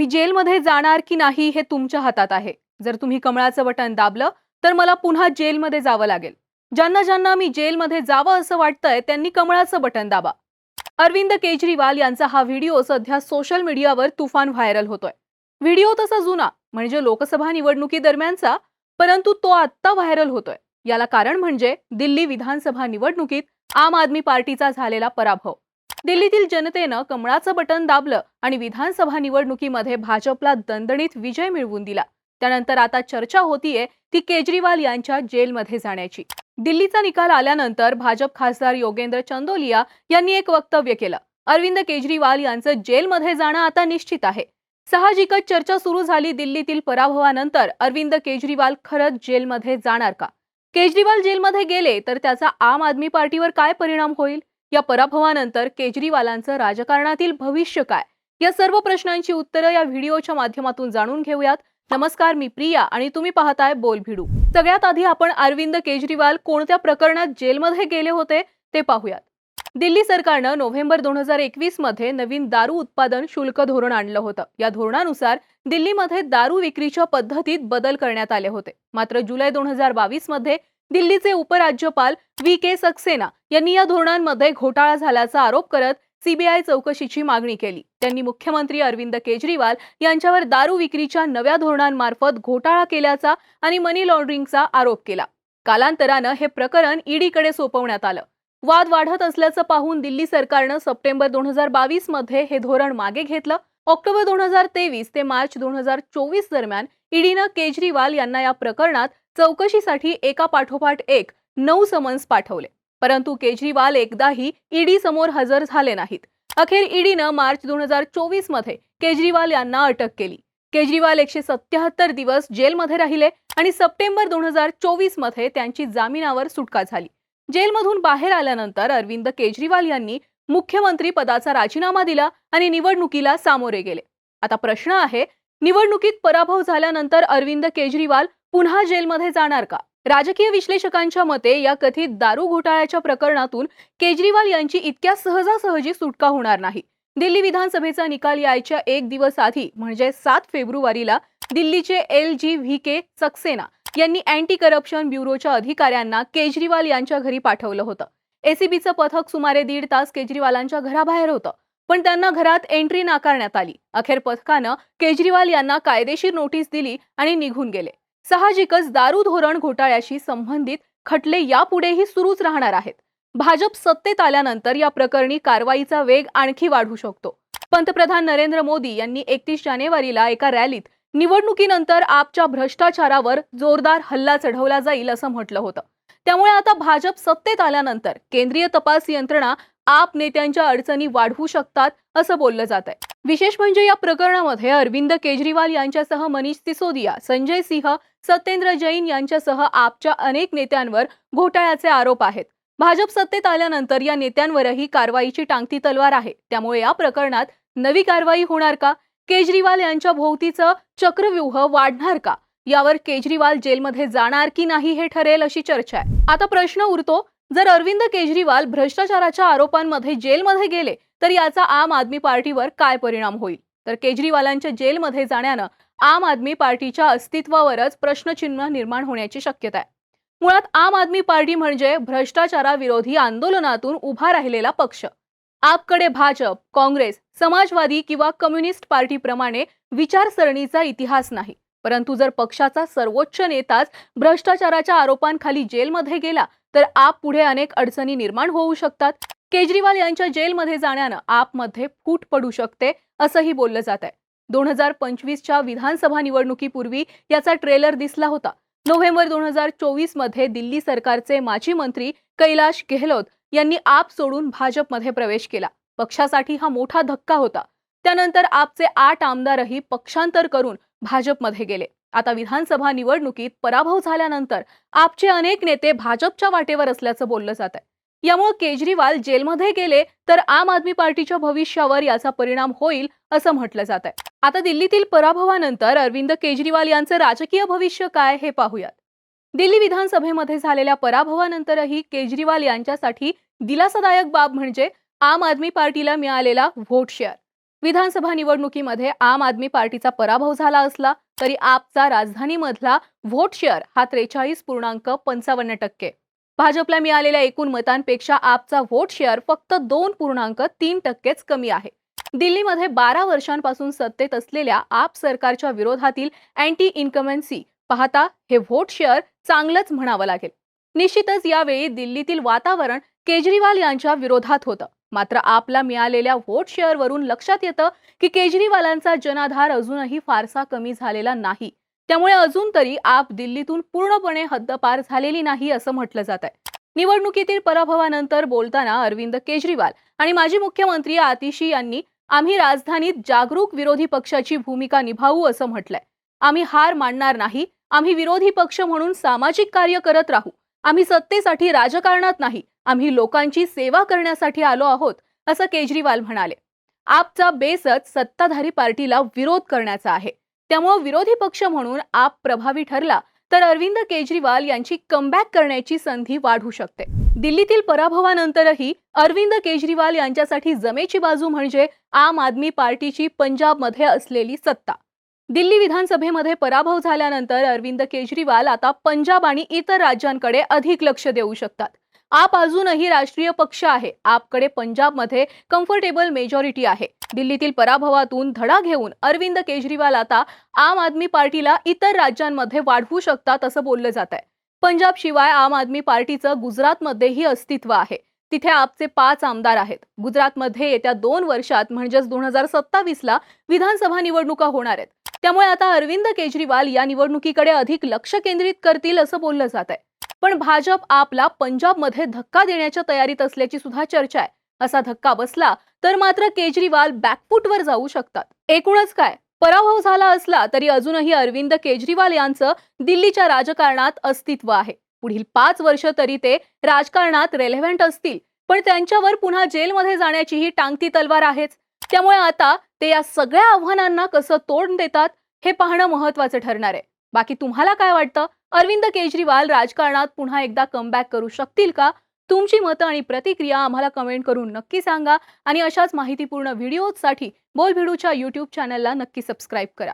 मी जेलमध्ये जाणार की नाही हे तुमच्या हातात आहे. जर तुम्ही कमळाचं बटन दाबलं तर मला पुन्हा जेलमध्ये जावं लागेल. ज्यांना ज्यांना मी जेलमध्ये जावं असं वाटतंय त्यांनी कमळाचं बटन दाबा. अरविंद केजरीवाल यांचा हा व्हिडिओ सध्या सोशल मीडियावर तुफान व्हायरल होतोय. व्हिडिओ तसा जुना म्हणजे लोकसभा निवडणुकीदरम्यानचा परंतु तो आत्ता व्हायरल होतोय. याला कारण म्हणजे दिल्ली विधानसभा निवडणुकीत आम आदमी पार्टीचा झालेला पराभव. दिल्लीतील जनतेनं कमळाचं बटन दाबलं आणि विधानसभा निवडणुकीमध्ये भाजपला दणदणीत विजय मिळवून दिला. त्यानंतर आता चर्चा होतीये ती केजरीवाल यांच्या जेलमध्ये जाण्याची. दिल्लीचा निकाल आल्यानंतर भाजप खासदार योगेंद्र चंदोलिया यांनी एक वक्तव्य केलं. अरविंद केजरीवाल यांचं जेलमध्ये जाणं आता निश्चित आहे. साहजिकच चर्चा सुरू झाली दिल्लीतील पराभवानंतर अरविंद केजरीवाल खरंच जेलमध्ये जाणार का? केजरीवाल जेलमध्ये गेले तर त्याचा आम आदमी पार्टीवर काय परिणाम होईल? या पराभवानंतर केजरीवालांचं राजकारणातील भविष्य काय? या सर्व प्रश्नांची उत्तरं या व्हिडिओच्या माध्यमातून जाणून घेऊयात. नमस्कार मी प्रिया आणि तुम्ही पाहताय बोल भिडू सगळ्यात आधी आपण अरविंद केजरीवाल कोणत्या प्रकरणात जेलमध्ये गेले होते ते पाहूयात. दिल्ली सरकारनं नोव्हेंबर दोन हजार एकवीसमध्ये नवीन दारू उत्पादन शुल्क धोरण आणलं होतं. या धोरणानुसार दिल्लीमध्ये दारू विक्रीच्या पद्धतीत बदल करण्यात आले होते. मात्र जुलै दोन हजार बावीसमध्ये दिल्लीचे उपराज्यपाल व्ही के सक्सेना यांनी या धोरणांमध्ये घोटाळा झाल्याचा आरोप करत सीबीआय चौकशीची मागणी केली. त्यांनी मुख्यमंत्री अरविंद केजरीवाल यांच्यावर दारू विक्रीच्या नव्या धोरणांमार्फत घोटाळा केल्याचा आणि मनी लॉन्ड्रिंगचा आरोप केला. कालांतरानं हे प्रकरण ईडीकडे सोपवण्यात आलं. वाद वाढत असल्याचं पाहून दिल्ली सरकारनं सप्टेंबर दोन हजार बावीसमध्ये हे धोरण मागे घेतलं. ऑक्टोबर दोन हजार तेवीस ते मार्च दोन हजार चोवीस दरम्यान ईडीनं केजरीवाल यांना या प्रकरणात चौकशीसाठी एका पाठोपाठ एक नऊ समन्स पाठवले. परंतु केजरीवाल एकदाही ईडी समोर हजर झाले नाहीत. अखेर ईडीनं मार्च दोन हजार चोवीसमध्ये केजरीवाल यांना अटक केली. केजरीवाल एकशे सत्याहत्तर दिवस जेलमध्ये राहिले आणि सप्टेंबर दोन हजार चोवीसमध्ये त्यांची जामिनावर सुटका झाली. जेलमधून बाहेर आल्यानंतर अरविंद केजरीवाल यांनी मुख्यमंत्री पदाचा राजीनामा दिला आणि निवडणुकीला सामोरे गेले. आता प्रश्न आहे निवडणुकीत पराभव झाल्यानंतर अरविंद केजरीवाल पुन्हा जेलमध्ये जाणार का? राजकीय विश्लेषकांच्या मते या कथित दारू घोटाळ्याच्या प्रकरणातून केजरीवाल यांची इतक्या सहजासहजी सुटका होणार नाही. दिल्ली विधानसभेचा निकाल यायच्या एक दिवस आधी म्हणजे सात फेब्रुवारीला दिल्लीचे L G V K Saxena यांनी अँटी करप्शन ब्युरोच्या अधिकाऱ्यांना केजरीवाल यांच्या घरी पाठवलं होतं. एसीबीचं पथक सुमारे दीड तास केजरीवालांच्या घराबाहेर होतं पण त्यांना घरात एंट्री नाकारण्यात आली. अखेर पथकानं केजरीवाल यांना कायदेशीर नोटीस दिली आणि निघून गेले. साहजिकच दारू धोरण घोटाळ्याशी संबंधित खटले यापुढेही सुरूच राहणार आहेत. भाजप सत्तेत आल्यानंतर या प्रकरणी कारवाईचा वेग आणखी वाढू शकतो. पंतप्रधान नरेंद्र मोदी यांनी एकतीस जानेवारीला एका रॅलीत निवडणुकीनंतर आपच्या भ्रष्टाचारावर जोरदार हल्ला चढवला जाईल असं म्हटलं होतं. त्यामुळे आता भाजप सत्तेत आल्यानंतर केंद्रीय तपास यंत्रणा आप नेत्यांच्या अडचणी वाढवू शकतात असं बोललं जात आहे विशेष म्हणजे या प्रकरणामध्ये अरविंद केजरीवाल यांच्यासह मनीष सिसोदिया संजय सिंह सत्येंद्र जैन यांच्यासह आपच्या अनेक नेत्यांवर घोटाळ्याचे आरोप आहेत. भाजप सत्तेत आल्यानंतर या नेत्यांवरही कारवाईची टांगती तलवार आहे. त्यामुळे या प्रकरणात नवी कारवाई होणार का? केजरीवाल यांच्या भोवतीचं चक्रव्यूह वाढणार का? यावर केजरीवाल जेलमध्ये जाणार की नाही हे ठरेल अशी चर्चा आहे. आता प्रश्न उरतो जर अरविंद केजरीवाल भ्रष्टाचाराच्या आरोपांमध्ये जेलमध्ये गेले तर याचा आम आदमी पार्टीवर काय परिणाम होईल? तर केजरीवालांच्या जेलमध्ये जाण्यानं आम आदमी पार्टीच्या अस्तित्वावरच प्रश्नचिन्ह निर्माण होण्याची शक्यता आहे. मुळात आम आदमी पार्टी म्हणजे भ्रष्टाचाराविरोधी आंदोलनातून उभा राहिलेला पक्ष. आपकडे भाजप काँग्रेस समाजवादी किंवा कम्युनिस्ट पार्टीप्रमाणे विचारसरणीचा इतिहास नाही. परंतु जर पक्षाचा सर्वोच्च नेताच भ्रष्टाचाराच्या आरोपांखाली जेलमध्ये गेला तर आप पुढे अनेक अडचणी निर्माण होऊ शकतात. केजरीवाल यांच्या जेलमध्ये जाण्यानं आपमध्ये फूट पडू शकते असंही बोललं जात आहे. दोन हजार पंचवीसच्या विधानसभा निवडणुकीपूर्वी याचा ट्रेलर दिसला होता. नोव्हेंबर दोन हजार चोवीसमध्ये दिल्ली सरकारचे माजी मंत्री कैलाश गेहलोत यांनी आप सोडून भाजपमध्ये प्रवेश केला. पक्षासाठी हा मोठा धक्का होता. त्यानंतर आपचे आठ आमदारही पक्षांतर करून भाजपमध्ये गेले. आता विधानसभा निवडणुकीत पराभव झाल्यानंतर आपचे अनेक नेते भाजपच्या वाटेवर असल्याचं बोललं जात आहे. यामुळे केजरीवाल जेलमध्ये गेले तर आम आदमी पार्टीच्या भविष्यावर याचा परिणाम होईल असं म्हटलं जात आहे. आता दिल्लीतील पराभवानंतर अरविंद केजरीवाल यांचं राजकीय भविष्य काय हे पाहूयात. दिल्ली विधानसभेमध्ये झालेल्या पराभवानंतरही केजरीवाल यांच्यासाठी दिलासादायक बाब म्हणजे आम आदमी पार्टीला मिळालेला व्होट शेअर. विधानसभा निवडणुकीमध्ये आम आदमी पार्टीचा पराभव झाला असला तरी आपचा राजधानीमधला व्होट शेअर हा त्रेचाळीस पूर्णांक पंचावन्न टक्के. भाजपला मिळालेल्या एकूण मतांपेक्षा आपचा व्होट शेअर फक्त दोन पूर्णांक तीन टक्केच कमी आहे. दिल्लीमध्ये बारा वर्षांपासून सत्तेत असलेल्या आप सरकारच्या विरोधातील अँटी इन्कमन्सी पाहता हे व्होट शेअर चांगलंच म्हणावं लागेल. निश्चितच यावेळी दिल्लीतील वातावरण केजरीवाल यांच्या विरोधात होतं. मात्र आपला मिळालेल्या व्होट शेअरवरून लक्षात येतं की केजरीवालांचा जनाधार अजूनही फारसा कमी झालेला नाही. त्यामुळे अजून तरी आप दिल्लीतून पूर्णपणे हद्दपार झालेली नाही असं म्हटलं जात आहे. निवडणुकीतील पराभवानंतर बोलताना अरविंद केजरीवाल आणि माजी मुख्यमंत्री आतिशी यांनी आम्ही राजधानीत जागरूक विरोधी पक्षाची भूमिका निभावू असं म्हटलंय. आम्ही हार मानणार नाही. आम्ही विरोधी पक्ष म्हणून सामाजिक कार्य करत राहू. आम्ही सत्तेसाठी राजकारणात नाही आम्ही लोकांची सेवा करण्यासाठी आलो आहोत असं केजरीवाल म्हणाले. आपचा बेसच सत्ताधारी पार्टीला विरोध करण्याचा आहे. त्यामुळे विरोधी पक्ष म्हणून आप प्रभावी ठरला तर अरविंद केजरीवाल यांची कमबॅक करण्याची संधी वाढू शकते. दिल्लीतील पराभवानंतरही अरविंद केजरीवाल यांच्यासाठी जमेची बाजू म्हणजे आम आदमी पार्टीची पंजाबमध्ये असलेली सत्ता. दिल्ली विधानसभेमध्ये पराभव झाल्यानंतर अरविंद केजरीवाल आता पंजाब आणि इतर राज्यांकडे अधिक लक्ष देऊ शकतात. आप अजूनही राष्ट्रीय पक्ष आहे. आपकडे पंजाबमध्ये कम्फर्टेबल मेजॉरिटी आहे. दिल्लीतील पराभवातून धडा घेऊन अरविंद केजरीवाल आता आम आदमी पार्टीला इतर राज्यांमध्ये वाढवू शकतात असं बोललं जात आहे पंजाब शिवाय आम आदमी पार्टीचं गुजरातमध्येही अस्तित्व आहे. तिथे आपचे पाच आमदार आहेत. गुजरातमध्ये येत्या दोन वर्षात म्हणजेच दोन हजार सत्तावीसला विधानसभा निवडणुका होणार आहेत. त्यामुळे आता अरविंद केजरीवाल या निवडणुकीकडे अधिक लक्ष केंद्रित करतील असं बोललं जात आहे. पण भाजप आपला पंजाबमध्ये धक्का देण्याच्या तयारीत असल्याची सुद्धा चर्चा आहे. असा धक्का बसला तर मात्र केजरीवाल बॅकफूटवर जाऊ शकतात. एकूणच काय? पराभव झाला असला तरी अजूनही अरविंद केजरीवाल यांचं दिल्लीच्या राजकारणात अस्तित्व आहे. पुढील पाच वर्ष तरी ते राजकारणात रेलेव्हंट असतील. पण त्यांच्यावर पुन्हा जेलमध्ये जाण्याचीही टांगती तलवार आहेच. त्यामुळे आता ते या सगळ्या आव्हानांना कसं तोंड देतात हे पाहणं महत्वाचं ठरणार आहे. बाकी तुम्हाला काय वाटतं? अरविंद केजरीवाल राजकारणात पुन्हा एकदा कमबॅक करू शकतील का? तुमची मतं आणि प्रतिक्रिया आम्हाला कमेंट करून नक्की सांगा आणि अशाच माहितीपूर्ण व्हिडिओजसाठी बोलभिडूच्या यूट्यूब चॅनलला नक्की सबस्क्राईब करा.